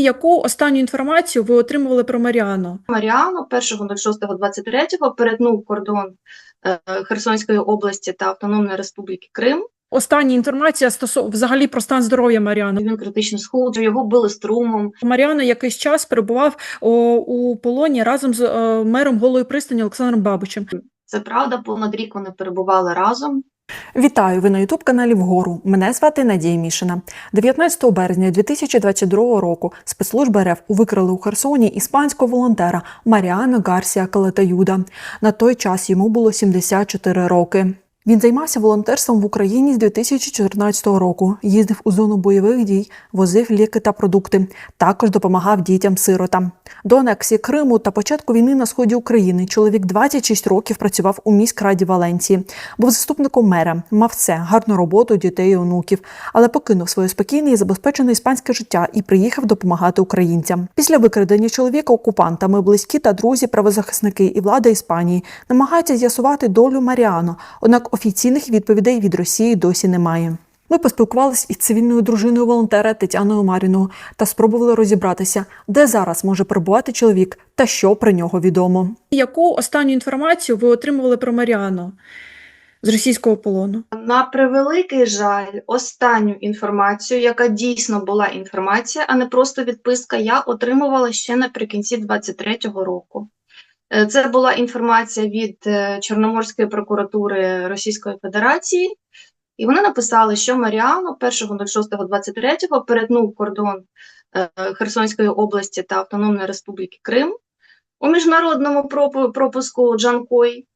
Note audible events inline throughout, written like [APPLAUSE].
Яку останню інформацію ви отримували про Маріану? Маріану 1.06.23 перетнув кордон е, Херсонської області та Автономної Республіки Крим. Остання інформація стосовно взагалі про стан здоров'я Маріани. Він критично схуд, його били струмом. Маріана якийсь час перебував о, у полоні разом з е, мером Голої пристані Олександром Бабичем. Це правда, понад рік вони перебували разом. Вітаю! Ви на ютуб каналі Вгору. Мене звати Надія Мішина. 19 березня 2022 року спецслужби РФ викрили у Херсоні іспанського волонтера Маріана Гарсія Калатаюда. На той час йому було 74 роки. Він займався волонтерством в Україні з 2014 року. Їздив у зону бойових дій, возив ліки та продукти. Також допомагав дітям-сиротам. До анексії Криму та початку війни на сході України чоловік 26 років працював у міськраді Валенції. Був заступником мера, мав все, гарну роботу, дітей і онуків, але покинув своє спокійне і забезпечене іспанське життя і приїхав допомагати українцям. Після викрадення чоловіка окупантами близькі та друзі, правозахисники і влада Іспанії намагаються з'ясувати долю Маріано, однак офіційних відповідей від Росії досі немає. Ми поспілкувалися із цивільною дружиною волонтера Тетяною Маріною та спробували розібратися, де зараз може перебувати чоловік та що про нього відомо. Яку останню інформацію ви отримували про Маріану з російського полону? На превеликий жаль, останню інформацію, яка дійсно була інформація, а не просто відписка, я отримувала ще наприкінці 23-го року. Е, Це була інформація від е, Чорноморської прокуратури Російської Федерації, і вони написали, що Маріану 1.06.23 перетнув кордон е, Херсонської області та Автономної Республіки Крим у міжнародному пропуску Джанкой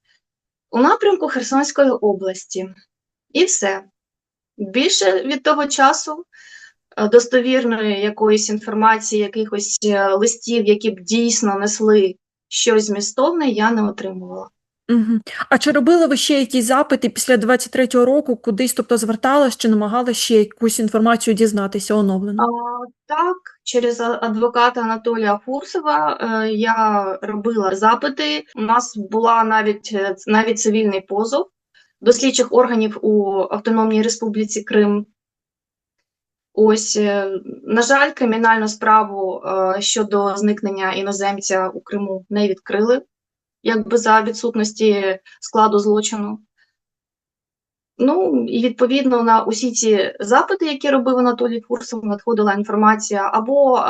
у напрямку Херсонської області. І все. Більше від того часу достовірної якоїсь інформації, якихось листів, які б дійсно несли щось змістовне, я не отримувала. Угу. А чи робили ви ще якісь запити після 23-го року, кудись, тобто звертались чи намагалися ще якусь інформацію дізнатися оновлену? А, так, через адвоката Анатолія Фурсова е, я робила запити. У нас була навіть е, навіть цивільний позов до слідчих органів у Автономній Республіці Крим. Ось, е, на жаль, кримінальну справу е, щодо зникнення іноземця у Криму не відкрили, якби за відсутності складу злочину. Ну, і відповідно на усі ці запити, які робив Анатолій Фурсов, надходила інформація, або е,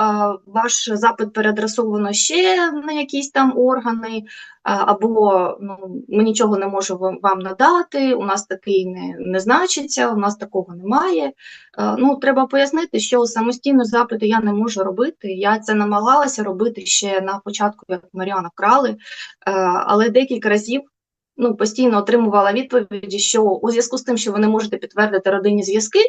ваш запит переадресовано ще на якісь там органи, е, або ну, ми нічого не можемо вам, надати, у нас такий не, не значиться, у нас такого немає. Е, ну, треба пояснити, що самостійно запити я не можу робити. Я це намагалася робити ще на початку, як Маріана вкрали, е, але декілька разів ну, постійно отримувала відповіді, що у зв'язку з тим, що ви не можете підтвердити родинні зв'язки,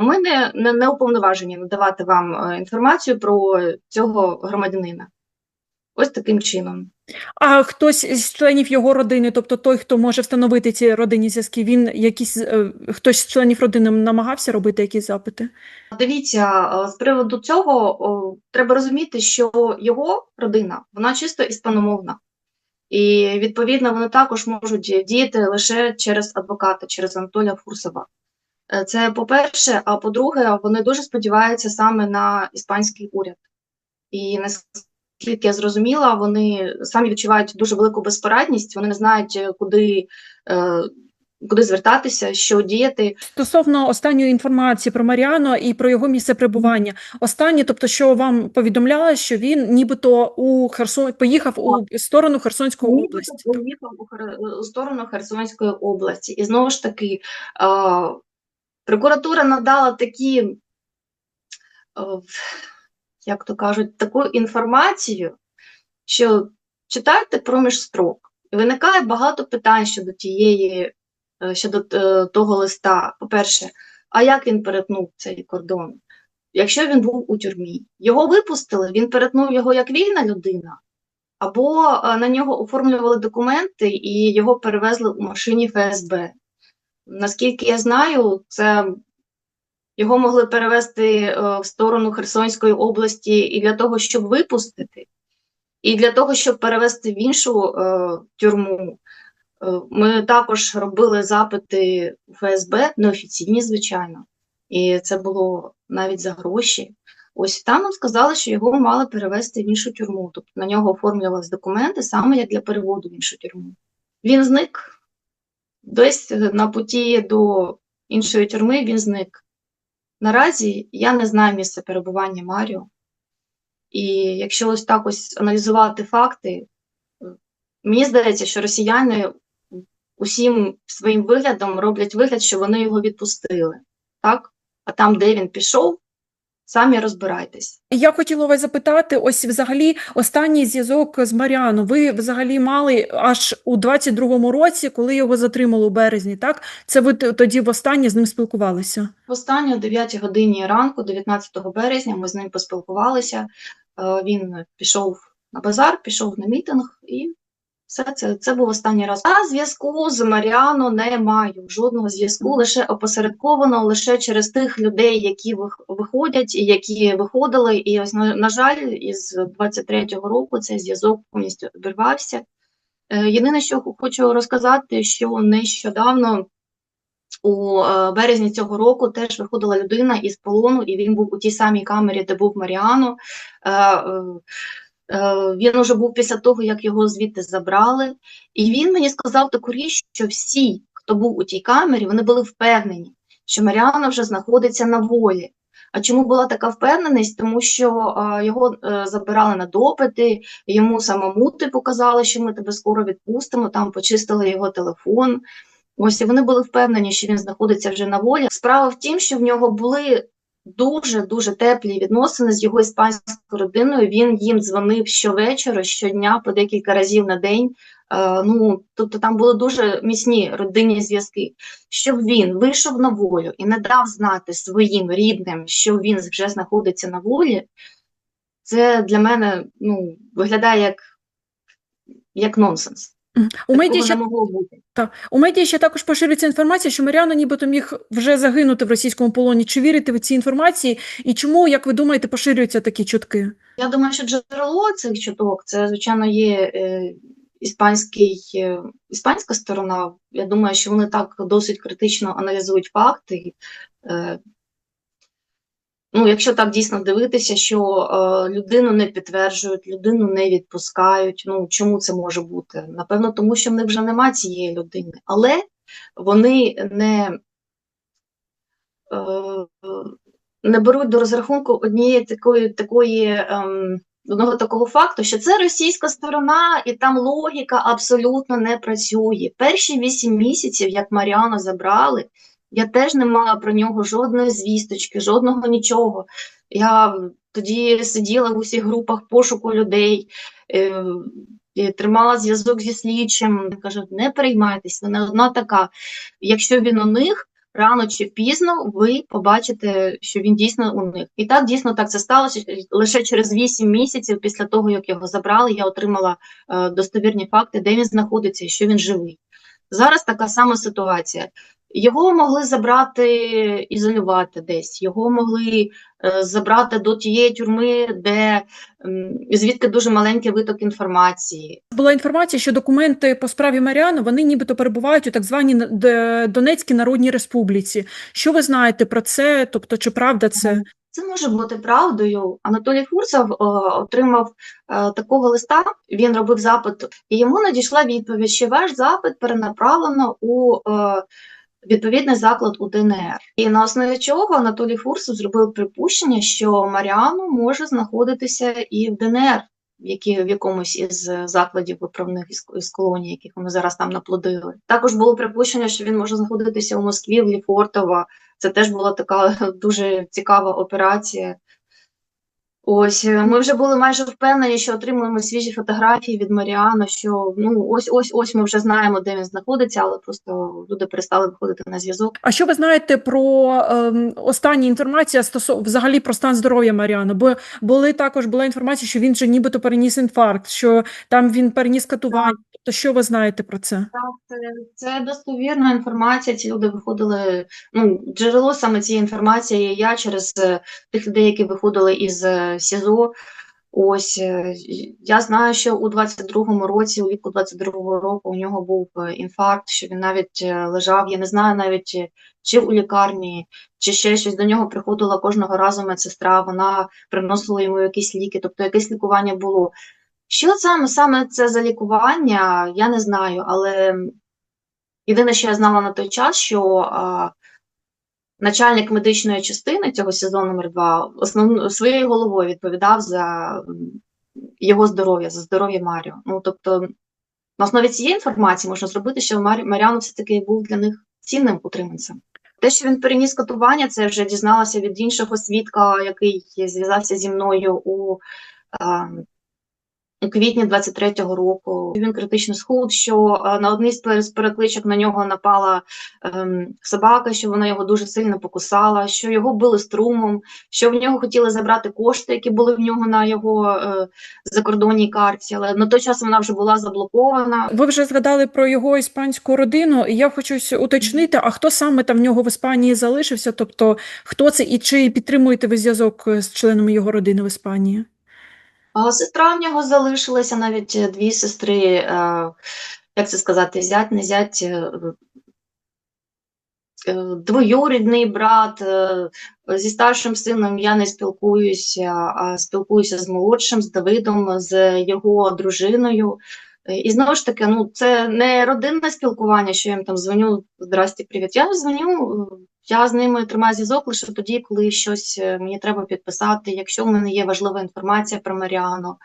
ми не, не, не уповноважені надавати вам е, інформацію про цього громадянина. Ось таким чином. А хтось з членів його родини, тобто той, хто може встановити ці родинні зв'язки, він якісь е, хтось з членів родини намагався робити якісь запити? Дивіться, е, з приводу цього треба розуміти, що його родина вона чисто іспаномовна. І відповідно вони також можуть діяти лише через адвоката, через Анатолія Фурсова. Е, Це по-перше, а по-друге, вони дуже сподіваються саме на іспанський уряд. І наскільки я зрозуміла, вони самі відчувають дуже велику безпорадність, вони не знають, куди, е, куди звертатися, що діяти. Стосовно останньої інформації про Маріано і про його місце перебування. Останнє, тобто, що вам повідомляли, що він нібито у Херсон поїхав у сторону Херсонської Нібито області. Поїхав у, сторону Херсонської області. І знову ж таки, прокуратура надала такі, як то кажуть, таку інформацію, що читайте проміж строк. Виникає багато питань щодо тієї, щодо е, того листа. По-перше, а як він перетнув цей кордон? Якщо він був у тюрмі, його випустили, він перетнув його як вільна людина, або е, на нього оформлювали документи і його перевезли у машині ФСБ. Наскільки я знаю, це його могли перевезти е, в сторону Херсонської області і для того, щоб випустити, і для того, щоб перевезти в іншу е, тюрму. Е, Ми також робили запити у ФСБ, неофіційні, звичайно, і це було навіть за гроші. Ось там нам сказали, що його мали перевести в іншу тюрму. Тобто на нього оформлювалися документи саме як для переводу в іншу тюрму. Він зник. Десь на путі до іншої тюрми він зник. Наразі я не знаю місце перебування Маріо. І якщо ось так ось аналізувати факти, мені здається, що росіяни усім своїм виглядом роблять вигляд, що вони його відпустили. Так? А там, де він пішов, самі розбирайтесь. Я хотіла вас запитати, ось взагалі останній зв'язок з Маріано. Ви взагалі мали аж у 22-му році, коли його затримали у березні, так? Це ви тоді востаннє з ним спілкувалися? Востаннє о 9 годині ранку, 19 березня, ми з ним поспілкувалися. Е, Він пішов на базар, пішов на мітинг і все це, це був останній раз. А зв'язку з Маріано не маю. Жодного зв'язку, лише опосередковано, лише через тих людей, які виходять і які виходили. І ось, на, жаль, із 23-го року цей зв'язок повністю обірвався. Е, Єдине, що хочу розказати, що нещодавно у е, березні цього року теж виходила людина із полону, і він був у тій самій камері, де був Маріано. Е, Він уже був після того, як його звідти забрали. І він мені сказав таку річ, що всі, хто був у тій камері, вони були впевнені, що Маріано вже знаходиться на волі. А чому була така впевненість? Тому що е, його е, забирали на допити, йому самому типу казали, що ми тебе скоро відпустимо, там почистили його телефон. Ось і вони були впевнені, що він знаходиться вже на волі. Справа в тім, що в нього були дуже дуже теплі відносини з його іспанською родиною. Він їм дзвонив щовечора, щодня, по декілька разів на день. Е, ну, тобто там були дуже міцні родинні зв'язки. Щоб він вийшов на волю і не дав знати своїм рідним, що він вже знаходиться на волі, це для мене ну, виглядає як, як нонсенс. У медіа ще не могло бути. Так. У медіа ще також поширюється інформація, що Маріано нібито міг вже загинути в російському полоні. Чи вірите ви цій інформації? І чому, як ви думаєте, поширюються такі чутки? Я думаю, що джерело цих чуток це, звичайно, є е, іспанський, е, іспанська сторона. Я думаю, що вони так досить критично аналізують факти. Е, ну, якщо так дійсно дивитися, що е, людину не підтверджують, людину не відпускають. Ну, чому це може бути? Напевно, тому що в них вже немає цієї людини. Але вони не. Е, не беруть до розрахунку однієї такої, такої ем, одного такого факту, що це російська сторона, і там логіка абсолютно не працює. Перші вісім місяців, як Маріану забрали, я теж не мала про нього жодної звісточки, жодного нічого. Я тоді сиділа в усіх групах пошуку людей. Е, Тримала зв'язок зі слідчим, кажуть, не переймайтесь, вона одна така. Якщо він у них, рано чи пізно ви побачите, що він дійсно у них. І так дійсно так це сталося. Лише через 8 місяців після того, як його забрали, я отримала е, достовірні факти, де він знаходиться і що він живий. Зараз така сама ситуація. Його могли забрати, ізолювати десь, його могли е, забрати до тієї тюрми, де звідки дуже маленький виток інформації. Була інформація, що документи по справі Маріано вони нібито перебувають у так званій Донецькій Народній Республіці. Що ви знаєте про це? Тобто, чи правда це? Це може бути правдою. Анатолій Фурсов е, отримав е, такого листа. Він робив запит, і йому надійшла відповідь, що ваш запит перенаправлено у е, відповідний заклад у ДНР. І на основі чого Анатолій Фурсов зробив припущення, що Маріану може знаходитися і в ДНР. Які, в якомусь із закладів виправних із, колоній, яких ми зараз там наплодили. Також було припущення, що він може знаходитися у Москві, в Ліфортово, це теж була така [LAUGHS] дуже цікава операція. Ось е, ми вже були майже впевнені, що отримуємо свіжі фотографії від Маріано, що ну ось ось ось ми вже знаємо, де він знаходиться, але просто люди перестали виходити на зв'язок. А що ви знаєте про ем, останні інформація стосовно взагалі про стан здоров'я Маріано? Бо були також була інформація, що він же нібито переніс інфаркт, що там він переніс катування. Тобто, що ви знаєте про це? Так, це, це достовірна інформація. Ці люди виходили. Ну, джерело саме цієї інформації. Я через е, тих людей, які виходили із СІЗО. Ось е, я знаю, що у 22-му році, у віку 22-го року, у нього був е, інфаркт, що він навіть е, лежав. Я не знаю навіть чи у лікарні, чи ще щось. До нього приходила кожного разу медсестра, вона приносила йому якісь ліки, тобто якесь лікування було. Що саме саме це за лікування, я не знаю, але єдине, що я знала на той час, що начальник медичної частини цього сезону номер 2 основ... своєю головою відповідав за його здоров'я, за здоров'я Маріо. Ну, тобто, на основі цієї інформації можна зробити, що Марі... Маріано все-таки був для них цінним утриманцем. Те, що він переніс катування, це вже дізналася від іншого свідка, який зв'язався зі мною у, а, у квітні 23-го року. Він критично схуд, що на одній з перекличок на нього напала ем, собака, що вона його дуже сильно покусала, що його били струмом, що в нього хотіли забрати кошти, які були в нього на його е, закордонній карті, але на той час вона вже була заблокована. Ви вже згадали про його іспанську родину, і я хочу уточнити, а хто саме там в нього в Іспанії залишився? Тобто, хто це і чи підтримуєте ви зв'язок е, з членами його родини в Іспанії? Сестра в нього залишилася навіть е, дві сестри, е, як це сказати, зять, не зять, е, двоюрідний брат. Зі старшим сином я не спілкуюся, а спілкуюся з молодшим, з Давидом, з його дружиною. І знову ж таки, ну це не родинне спілкування, що я їм там дзвоню, здрасте, привіт. Я дзвоню, я з ними тримаю зв'язок лише тоді, коли щось е, мені треба підписати, якщо в мене є важлива інформація про Маріану.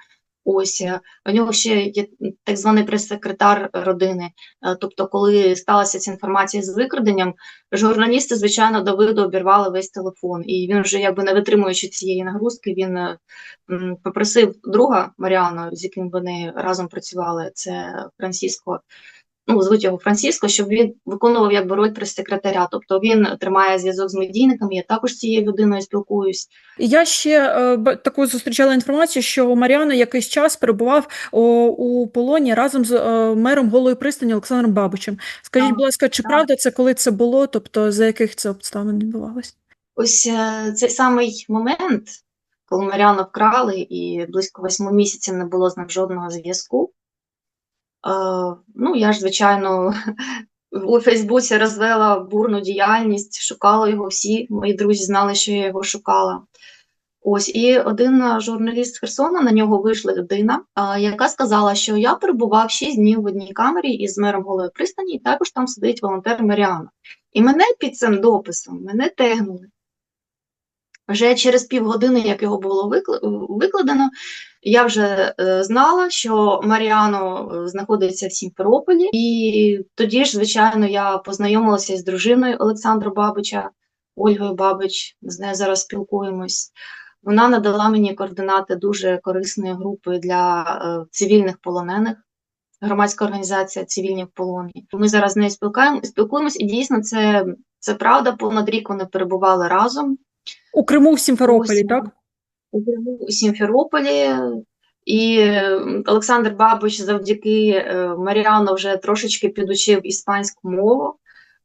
Ось е, у нього ще є так званий прес-секретар родини. Е, Тобто, коли сталася ця інформація з викраденням, журналісти, звичайно, Давиду обірвали весь телефон, і він вже якби не витримуючи цієї нагрузки, він попросив друга Маріану, з яким вони разом працювали, це Франциско. Ну, звуть його Франциско, щоб він виконував якби роль прес-секретаря. Тобто він тримає зв'язок з медійниками. Я також з цією людиною спілкуюсь. Я ще е, таку зустрічала інформацію, що Маріано якийсь час перебував о, у полоні разом з е, мером Голої пристані Олександром Бабичем. Скажіть, Так, будь ласка, чи так. правда це, коли це було? Тобто, за яких це обставин відбувалось? Ось е, цей самий момент, коли Маріану вкрали, і близько восьми місяців не було з ним жодного зв'язку. Ну, я ж, звичайно, [LAUGHS] у Фейсбуці розвела бурну діяльність, шукала його всі. Мої друзі знали, що я його шукала. Ось, і один журналіст з Херсона на нього вийшла людина, яка сказала, що я перебував 6 днів в одній камері із мером Голої пристані, і також там сидить волонтер Маріана. І мене під цим дописом мене тегнули. Вже через півгодини, як його було викладено, я вже е, знала, що Маріано е, знаходиться в Сімферополі, і тоді ж, звичайно, я познайомилася з дружиною Олександра Бабича, Ольгою Бабич. З нею зараз спілкуємось. Вона надала мені координати дуже корисної групи для е, цивільних полонених. Громадська організація Цивільні в полоні. Ми зараз з нею спілкуємо, спілкуємось, і дійсно це, це правда. Понад рік вони перебували разом. У Криму в Сімферополі, Ось, так? У у Сімферополі. І Олександр Бабич завдяки е, Маріану вже трошечки підучив іспанську мову.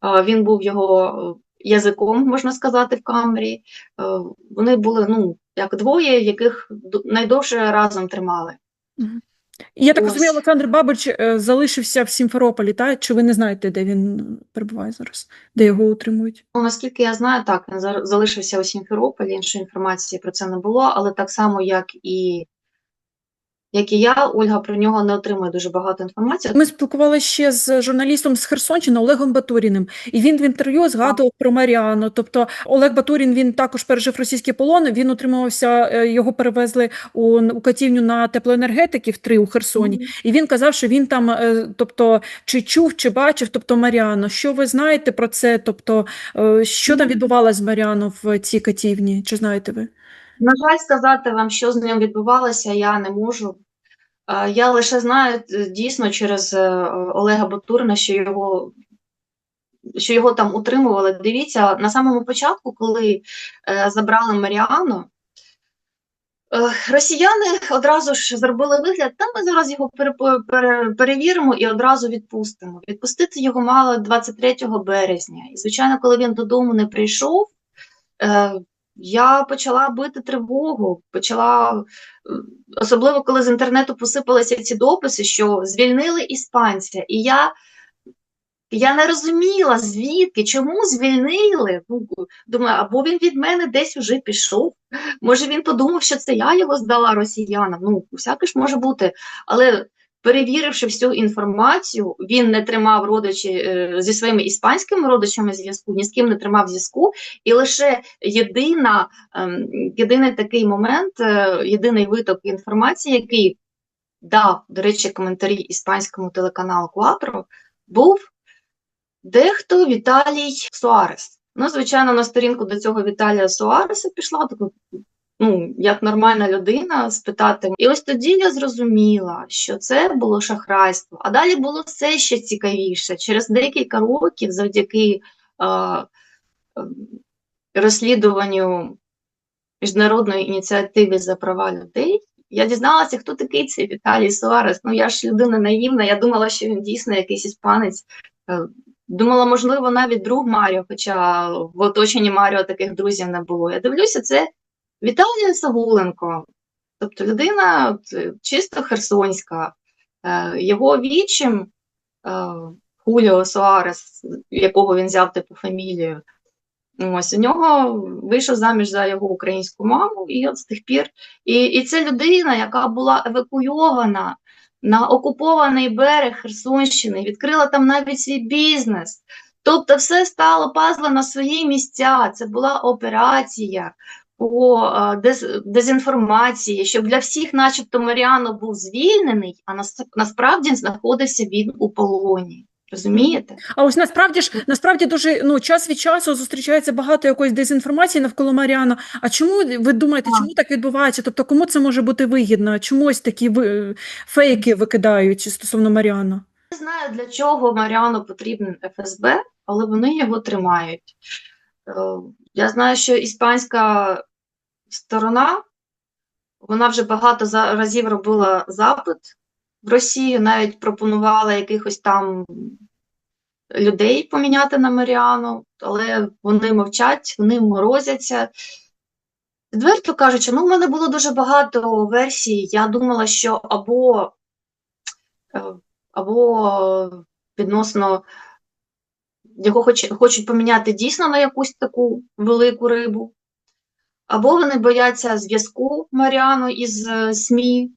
Е, Він був його е, язиком, можна сказати, в камері. Вони були ну, як двоє, яких найдовше разом тримали. Я так розумію, Олександр Бабич е, залишився в Сімферополі, та? Чи ви не знаєте, де він перебуває зараз, де його утримують? Ну, наскільки я знаю, так, він залишився у Сімферополі, іншої інформації про це не було, але так само, як і, як і я, Ольга про нього не отримує дуже багато інформації. Ми спілкувалися ще з журналістом з Херсонщини Олегом Батуріним, і він в інтерв'ю згадував про Маріану. Тобто Олег Батурін він також пережив російський полон. Він утримувався, е, його перевезли у, у катівню на теплоенергетиків 3 у Херсоні. Мгм. І він казав, що він там, е, тобто, чи чув, чи бачив, тобто Маріану. Що ви знаєте про це? Тобто, е, що там відбувалося з Маріану в цій катівні? Чи знаєте ви? На жаль, сказати вам, що з ним відбувалося, я не можу. Я лише знаю е, дійсно через е, Олега Батурина, що його, що його там утримували. Дивіться, на самому початку, коли е, забрали Маріану, росіяни одразу ж зробили вигляд, та ми зараз його пере- пере- перевіримо і одразу відпустимо. Відпустити його мало 23 березня. І, звичайно, коли він додому не прийшов, я почала бити тривогу, почала, е, особливо коли з інтернету посипалися ці дописи, що звільнили іспанця. І я, я не розуміла, звідки, чому звільнили. Ну, думаю, або він від мене десь вже пішов. Може, він подумав, що це я його здала росіянам. Ну, всяке ж може бути. Але перевіривши всю інформацію, він не тримав родичі е, зі своїми іспанськими родичами зв'язку, ні з ким не тримав зв'язку. І лише єдина, ем, єдиний такий момент, е, єдиний виток інформації, який дав, до речі, коментарі іспанському телеканалу Куатро, був дехто Віталій Суарес. Ну, звичайно, на сторінку до цього Віталія Суареса пішла, ну, як нормальна людина, спитати. І ось тоді я зрозуміла, що це було шахрайство. А далі було все ще цікавіше. Через декілька років, завдяки е, е, розслідуванню міжнародної ініціативи за права людей, я дізналася, хто такий цей Віталій Суарес. Ну, я ж людина наївна, я думала, що він дійсно якийсь іспанець. Е, Думала, можливо, навіть друг Маріо, хоча в оточенні Маріо таких друзів не було. Я дивлюся, це Віталій Сагуленко, тобто людина е, чисто херсонська. Е, Його вічим Хуліо Суарес, якого він взяв типу фамілію. Ось у нього вийшов заміж за його українську маму, і от з тих пір. І, і це людина, яка була евакуйована на окупований берег Херсонщини, відкрила там навіть свій бізнес. Тобто, все стало пазло на свої місця. Це була операція по е, дез, дезінформації, щоб для всіх, начебто, Маріано був звільнений, а нас, насправді знаходився він у полоні. Розумієте? А ось насправді ж насправді дуже ну час від часу зустрічається багато якоїсь дезінформації навколо Маріана. А чому ви думаєте, чому так відбувається? Тобто, кому це може бути вигідно? Чому ось такі фейки викидають стосовно Маріана? Не знаю, для чого Маріану потрібен ФСБ, але вони його тримають. Я знаю, що іспанська сторона, вона вже багато разів робила запит в Росію, навіть пропонувала якихось там людей поміняти на Маріану, але вони мовчать, вони морозяться. Відверто кажучи, ну, в мене було дуже багато версій. Я думала, що або, е, або відносно його хоч, хочуть поміняти дійсно на якусь таку велику рибу, або вони бояться зв'язку Маріану із е, СМІ,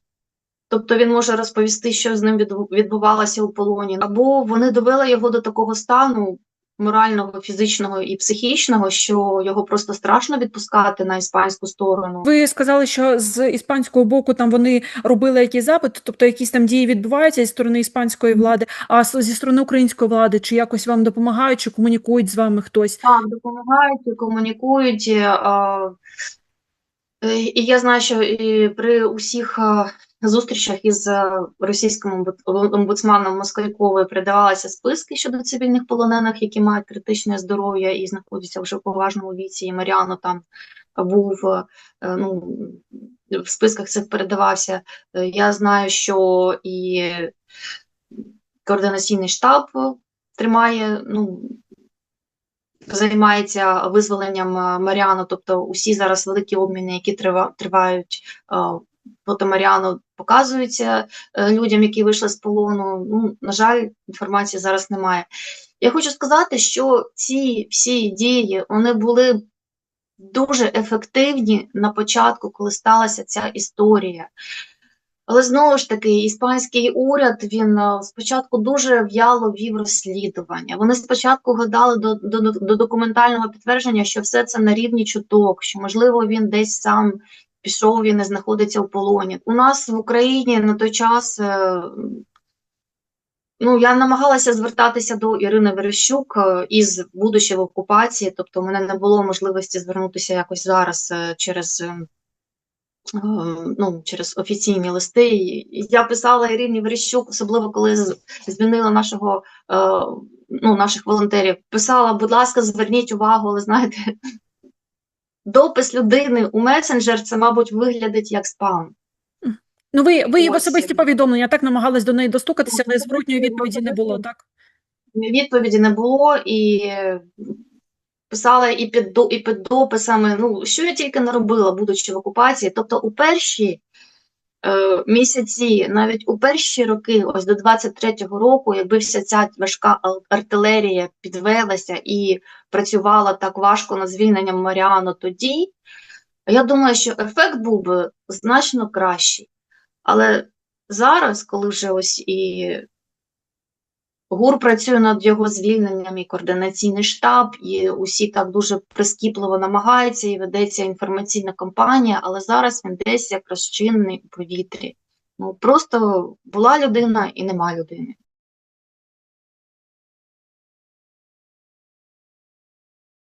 тобто він може розповісти, що з ним відбувалося у полоні, або вони довели його до такого стану морального, фізичного і психічного, що його просто страшно відпускати на іспанську сторону. Ви сказали, що з іспанського боку там вони робили якісь запити, тобто якісь там дії відбуваються зі сторони іспанської влади, а зі сторони української влади, чи якось вам допомагають, чи комунікують з вами хтось? Так, допомагають, і комунікують. і, а, е, І я знаю, що і при усіх а, зустрічах із е, російським омбуд- омбудсманом Москальковою передавалися списки щодо цивільних полонених, які мають критичне здоров'я і знаходяться вже в поважному віці. І Маріано там був е, ну, в списках цих передавався. Е, Я знаю, що і координаційний штаб тримає ну, займається визволенням Маріану, тобто усі зараз великі обміни, які тривають проти Маріану, показуються е, людям, які вийшли з полону. Ну, на жаль, інформації зараз немає. Я хочу сказати, що ці всі дії вони були дуже ефективні на початку, коли сталася ця історія. Але знову ж таки, іспанський уряд він е, спочатку дуже в'яло вів розслідування. Вони спочатку гадали до, до, до документального підтвердження, що все це на рівні чуток, що можливо він десь сам пішов, він не знаходиться в полоні. У нас в Україні на той час. е, Ну, я намагалася звертатися до Ірини Верещук е, із будучи в окупації, тобто у мене не було можливості звернутися якось зараз е, через, ну, через офіційні листи. Я писала Ірині Верещук, особливо коли з- звільнили нашого, ну, наших волонтерів. Писала, будь ласка, зверніть увагу, але знаєте, допис людини у месенджер це, мабуть, виглядить як спам. Ну, ви, ви Ось, особисті повідомлення так намагались до неї достукатися, але зворотньої відповіді не було, так? Відповіді не було, і писала і під, і під дописами, ну, що я тільки не робила, будучи в окупації. Тобто у перші місяці, навіть у перші роки, ось до 23-го року, якби вся ця важка артилерія підвелася і працювала так важко над звільненням Маріану тоді, я думаю, що ефект був би значно кращий. Але зараз, коли вже ось і ГУР працює над його звільненням, і координаційний штаб, і усі так дуже прискіпливо намагаються, і ведеться інформаційна кампанія, але зараз він десь як розчинений у повітрі. Ну просто була людина і нема людини.